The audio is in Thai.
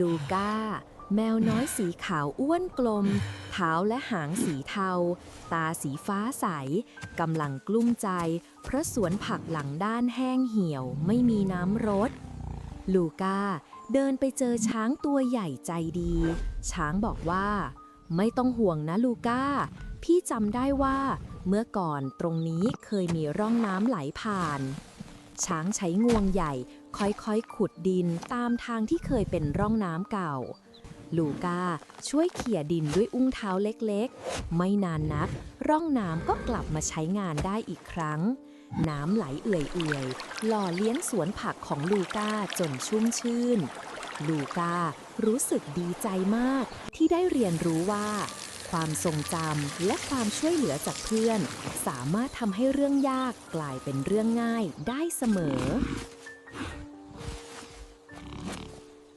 ลูก้า แมวน้อยสีขาวอ้วนกลม เท้าและหางสีเทา ตาสีฟ้าใส กำลังกลุ้มใจ เพราะสวนผักหลังด้านแห้งเหี่ยวไม่มีน้ำรด ลูก้าเดินไปเจอช้างตัวใหญ่ใจดี ช้างบอกว่า ไม่ต้องห่วงนะลูก้า พี่จำได้ว่า เมื่อก่อนตรงนี้เคยมีร่องน้ำไหลผ่าน ช้างใช้งวงใหญ่ ค่อยๆ ขุดดินตามทางที่เคยเป็นร่องน้ำเก่า ลูกาช่วยเขี่ยดินด้วยอุ้งเท้าเล็กๆ ไม่นานนัก ร่องน้ำก็กลับมาใช้งานได้อีกครั้ง น้ำไหลเอื่อยๆ หล่อเลี้ยงสวนผักของลูกาจนชุ่มชื่น ลูการู้สึกดีใจมากที่ได้เรียนรู้ว่าความทรงจำและความช่วยเหลือจากเพื่อน สามารถทำให้เรื่องยากกลายเป็นเรื่องง่ายได้เสมอ